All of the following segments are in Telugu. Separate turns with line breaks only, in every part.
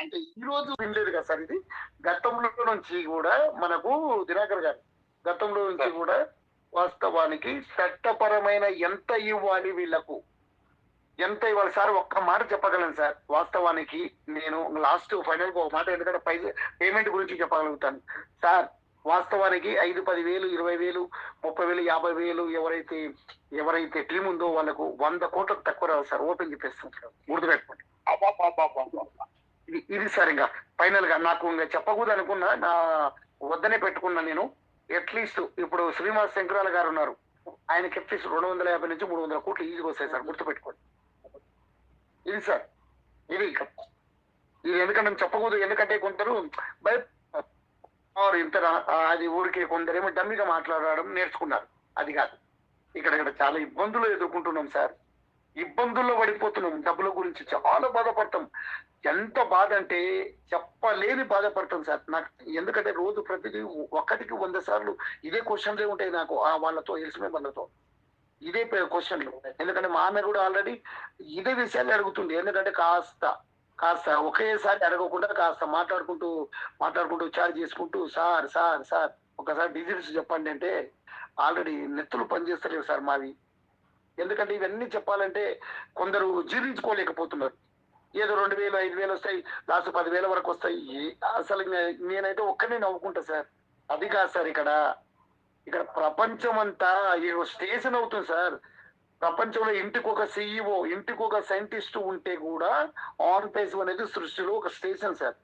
అంటే ఈ రోజు వినలేదు కదా సార్ ఇది? గతంలో నుంచి కూడా మనకు దినాకర్ గారు గతంలో నుంచి కూడా వాస్తవానికి చట్టపరమైన ఎంత ఇవ్వాలి వీళ్ళకు? ఎంత ఇవ్వాలి సార్? ఒక్క మాట చెప్పగలను సార్. వాస్తవానికి నేను లాస్ట్ ఫైనల్ ఒక మాట ఎందుకంటే పై పేమెంట్ గురించి చెప్పగలుగుతాను. సార్ వాస్తవానికి ఐదు పది వేలు ఇరవై వేలు ముప్పై వేలు యాభై వేలు ఎవరైతే ఎవరైతే టీం ఉందో వాళ్ళకు వంద కోట్లకు తక్కువ రావు సార్. ఓపెన్ చెప్పేస్తున్నాం గుర్తుపెట్టుకోండి. ఇది ఇది సార్ ఇంకా ఫైనల్గా నాకు ఇంకా చెప్పకూడదు అనుకున్నా నా వద్దనే పెట్టుకున్నా నేను. అట్లీస్ట్ ఇప్పుడు శ్రీనివాస్ శంకరాల గారు ఉన్నారు. ఆయనకి అట్లీస్ట్ రెండు వందల యాభై నుంచి మూడు వందల కోట్లు ఈజీగా వస్తాయి సార్ గుర్తుపెట్టుకోండి. ఇది సార్ ఇది ఇంకా. ఇది ఎందుకంటే చెప్పకూడదు ఎందుకంటే కొందరు భయ ఇంత రా- అది ఊరికే కొందరేమో డమ్మిగా మాట్లాడడం నేర్చుకున్నారు. అది కాదు. ఇక్కడ ఇక్కడ చాలా ఇబ్బందులు ఎదుర్కొంటున్నాం సార్. ఇబ్బందుల్లో పడిపోతున్నాం. డబ్బుల గురించి చాలా బాధపడతాం. ఎంత బాధ అంటే చెప్పలేని బాధపడతాం సార్. నాకు ఎందుకంటే రోజు ప్రతిదీ ఒక్కటికి వంద సార్లు ఇదే క్వశ్చన్లే ఉంటాయి నాకు ఆ వాళ్ళతో తెలిసిన వాళ్ళతో ఇదే క్వశ్చన్లు. ఎందుకంటే మా ఆమె కూడా ఆల్రెడీ ఇదే విషయాలు అడుగుతుంది ఎందుకంటే కాస్త కాస్త ఒకేసారి అడగకుండా కాస్త మాట్లాడుకుంటూ మాట్లాడుకుంటూ చార్జ్ చేసుకుంటూ సార్ సార్ సార్ ఒకసారి డీజిల్స్ చెప్పండి అంటే ఆల్రెడీ నెత్తులు పనిచేస్తలేవు సార్ మావి. ఎందుకంటే ఇవన్నీ చెప్పాలంటే కొందరు జీర్ణించుకోలేకపోతున్నారు. ఏదో రెండు వేలు ఐదు వేలు వస్తాయి లాస్ట్ పదివేల వరకు వస్తాయి. అసలు నేనైతే ఒక్కనే నవ్వుకుంటా సార్. అది కాదు సార్ ఇక్కడ. ఇక్కడ ప్రపంచం అంతా ఏదో స్టేషన్ అవుతుంది సార్. ప్రపంచంలో ఇంటికి ఒక సిఇఓ ఇంటికి ఒక సైంటిస్ట్ ఉంటే కూడా ఆన్ పేస్ అనేది సృష్టిలో ఒక స్టేషన్ సార్.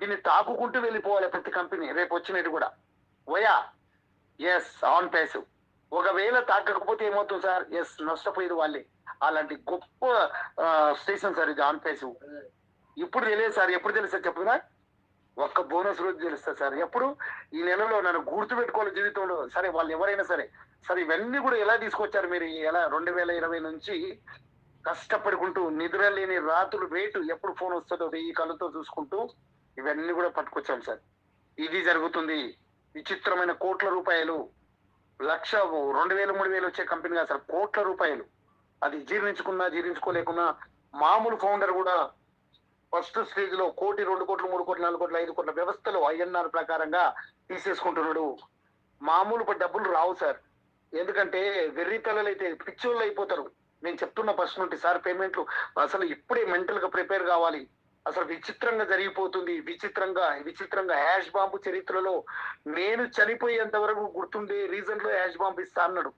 దీన్ని తాకుకుంటూ వెళ్ళిపోవాలి ప్రతి కంపెనీ. రేపు వచ్చినట్టు కూడా. వయా ఎస్ ఆన్ పేసివ్ ఒకవేళ తాకకపోతే ఏమవుతుంది సార్? ఎస్ నష్టపోయేది వాళ్ళే. అలాంటి గొప్ప స్టేషన్ సార్ ఇది ఆన్పేసి ఇప్పుడు తెలియదు సార్ ఎప్పుడు తెలుస్తుంది చెప్పుదా ఒక్క బోనస్ రోజు తెలుస్తుంది సార్. ఎప్పుడు? ఈ నెలలో నన్ను గుర్తు పెట్టుకోవాలి జీవితంలో. సరే వాళ్ళు ఎవరైనా సరే. సరే ఇవన్నీ కూడా ఎలా తీసుకొచ్చారు మీరు? ఎలా రెండు వేల ఇరవై నుంచి కష్టపడుకుంటూ నిద్ర లేని రాత్రులు వేటు ఎప్పుడు ఫోన్ వస్తుందో వెయ్యి కళ్ళతో చూసుకుంటూ ఇవన్నీ కూడా పట్టుకొచ్చాం సార్. ఇది జరుగుతుంది. విచిత్రమైన కోట్ల రూపాయలు లక్ష రెండు వేలు మూడు వేలు వచ్చే కంపెనీ అసలు సార్. కోట్ల రూపాయలు. అది జీర్ణించుకున్నా జీర్ణించుకోలేకున్నా మామూలు ఫౌండర్ కూడా ఫస్ట్ స్టేజ్లో కోటి రెండు కోట్లు మూడు కోట్లు నాలుగు కోట్లు ఐదు కోట్ల వ్యవస్థలో ఐఎన్ఆర్ ప్రకారంగా తీసేసుకుంటున్నాడు. మామూలు డబ్బులు రావు సార్. ఎందుకంటే వెర్రి పిల్లలు అయితే పిచ్చోళ్ళు అయిపోతారు. నేను చెప్తున్న ఫస్ట్ నుండి సార్ పేమెంట్లు అసలు ఇప్పుడే మెంటల్గా ప్రిపేర్ కావాలి. అసలు విచిత్రంగా జరిగిపోతుంది. విచిత్రంగా విచిత్రంగా హ్యాష్ బాంబు చరిత్రలో నేను చనిపోయేంత వరకు గుర్తుండే రీజన్లో హ్యాష్ బాంబు ఇస్తా అన్నాడు.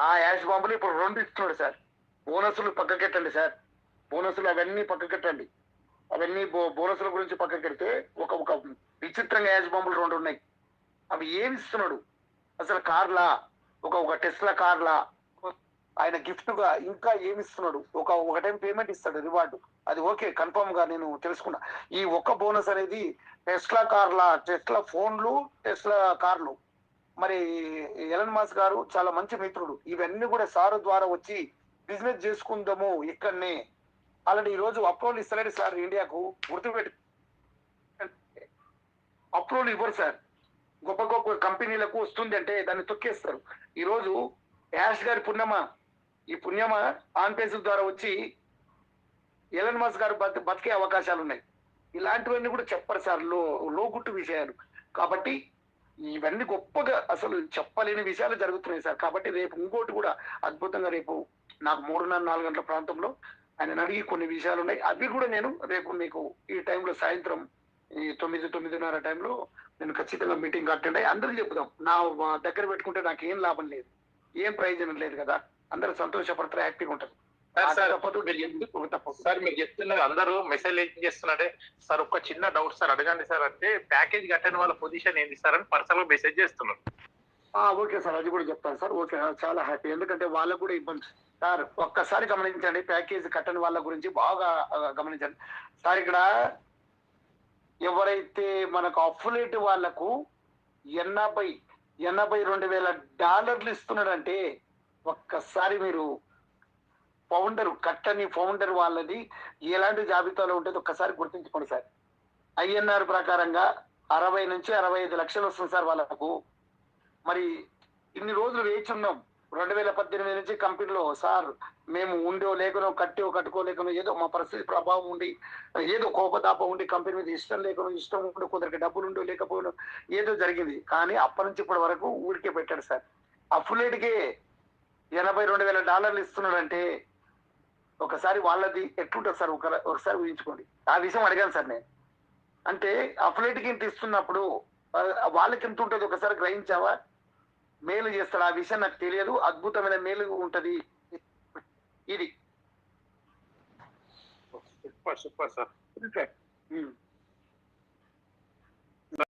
ఆ హ్యాష్ బాంబులు ఇప్పుడు రెండు ఇస్తున్నాడు సార్. బోనసులు పక్కకెట్టండి సార్. బోనసులు అవన్నీ పక్కకెట్టండి. అవన్నీ బో- బోనసుల గురించి పక్కకెడితే ఒక ఒక విచిత్రంగా హ్యాష్ బాంబులు రెండు ఉన్నాయి. అవి ఏమి ఇస్తున్నాడు? అసలు కార్లా? ఒక ఒక టెస్లా కార్లా? ఆయన గిఫ్ట్గా ఇంకా ఏమి ఇస్తున్నాడు ఒక ఒక టైం పేమెంట్ ఇస్తాడు రివార్డు. అది ఓకే కన్ఫర్మ్గా నేను తెలుసుకున్నా. ఈ ఒక్క బోనస్ అనేది టెస్లా కార్ల టెస్లా ఫోన్లు టెస్లా కార్లు. మరి ఎలన్ మాస్ గారు చాలా మంచి మిత్రుడు. ఇవన్నీ కూడా సారు ద్వారా వచ్చి బిజినెస్ చేసుకుందాము ఇక్కడనే. అలాంటి ఈ రోజు అప్రూవల్ ఇస్తలేడు సార్ ఇండియాకు. గుర్తుపెట్టు. అప్రూవల్ ఇవ్వరు సార్. గొప్ప గొప్ప కంపెనీలకు వస్తుంది అంటే దాన్ని తొక్కేస్తారు. ఈరోజు యాష్ గారి పుణ్యమా ఈ పుణ్యమా? ఆన్ పేజీల ద్వారా వచ్చి ఎలన్ మాస్ గారు బతి బతికే అవకాశాలు ఉన్నాయి ఇలాంటివన్నీ కూడా చెప్పరు సార్. లో లోగుట్టు విషయాలు. కాబట్టి ఇవన్నీ గొప్పగా అసలు చెప్పలేని విషయాలు జరుగుతున్నాయి సార్. కాబట్టి రేపు ఇంకోటి కూడా అద్భుతంగా రేపు నాకు మూడున్నర నాలుగు గంటల ప్రాంతంలో ఆయన అడిగి కొన్ని విషయాలు ఉన్నాయి అవి కూడా నేను రేపు మీకు ఈ టైంలో సాయంత్రం ఈ తొమ్మిది తొమ్మిదిన్నర టైంలో నేను ఖచ్చితంగా మీటింగ్ అటెండ్ అయ్యి అందరూ చెప్దాం. నా దగ్గర పెట్టుకుంటే నాకు ఏం లాభం లేదు. ఏం ప్రయోజనం లేదు కదా? అందరూ సంతోషపడతారు హ్యాపీగా ఉంటారు. తప్పదు
మీరు ఎందుకు
తప్పదు.
సార్ మీరు చెప్తున్నారు అందరూ మెసేజ్ ఏం చేస్తున్నారంటే సార్ ఒక చిన్న డౌట్ సార్ అడగండి సార్ అంటే ప్యాకేజ్ కట్టని వాళ్ళ పొజిషన్ ఏంటి సార్ అని పర్సనల్గా మెసేజ్ చేస్తున్నారు.
ఓకే సార్ అది కూడా చెప్తాను సార్. ఓకే చాలా హ్యాపీ. ఎందుకంటే వాళ్ళకు కూడా ఇబ్బంది. సార్ ఒక్కసారి గమనించండి ప్యాకేజ్ కట్టని వాళ్ళ గురించి బాగా గమనించండి. సార్ ఇక్కడ ఎవరైతే మనకు అఫులేట్ వాళ్ళకు ఎనభై ఎనభై రెండు వేల డాలర్లు ఇస్తున్నాడంటే ఒక్కసారి మీరు ఫౌండర్ కట్టని ఫౌండర్ వాళ్ళది ఎలాంటి జాబితాలో ఉంటుంది ఒక్కసారి గుర్తించుకోండి సార్. ఐఎన్ఆర్ ప్రకారంగా అరవై నుంచి అరవై ఐదు లక్షలు వస్తుంది సార్ వాళ్ళకు. మరి ఇన్ని రోజులు వేచి ఉన్నాం. రెండు వేల పద్దెనిమిది నుంచి కంపెనీలో సార్ మేము ఉండో లేకనో కట్టో కట్టుకోలేకనో ఏదో మా పరిస్థితి ప్రభావం ఉండి ఏదో కోపతాపం ఉండి కంపెనీ మీద ఇష్టం లేకనో ఇష్టం ఉండి కొందరికి డబ్బులు ఉండో లేకపోయినా ఏదో జరిగింది. కానీ అప్పటి నుంచి ఇప్పటి వరకు ఊరికే పెట్టాడు సార్. అఫ్లేట్కే ఎనభై రెండు వేల డాలర్లు ఇస్తున్నాడంటే ఒకసారి వాళ్ళది ఎట్లుంటుంది సార్? ఒక ఒకసారి ఊహించుకోండి. ఆ విషయం అడిగాను సార్ నేను. అంటే అఫ్లేట్కి ఇంత ఇస్తున్నప్పుడు వాళ్ళకి ఎంత ఉంటుంది ఒకసారి గ్రహించావా? మేలు చేస్తాడు? ఆ విషయం నాకు తెలియదు. అద్భుతమైన మేలు ఉంటది. ఇది.
Super super sir.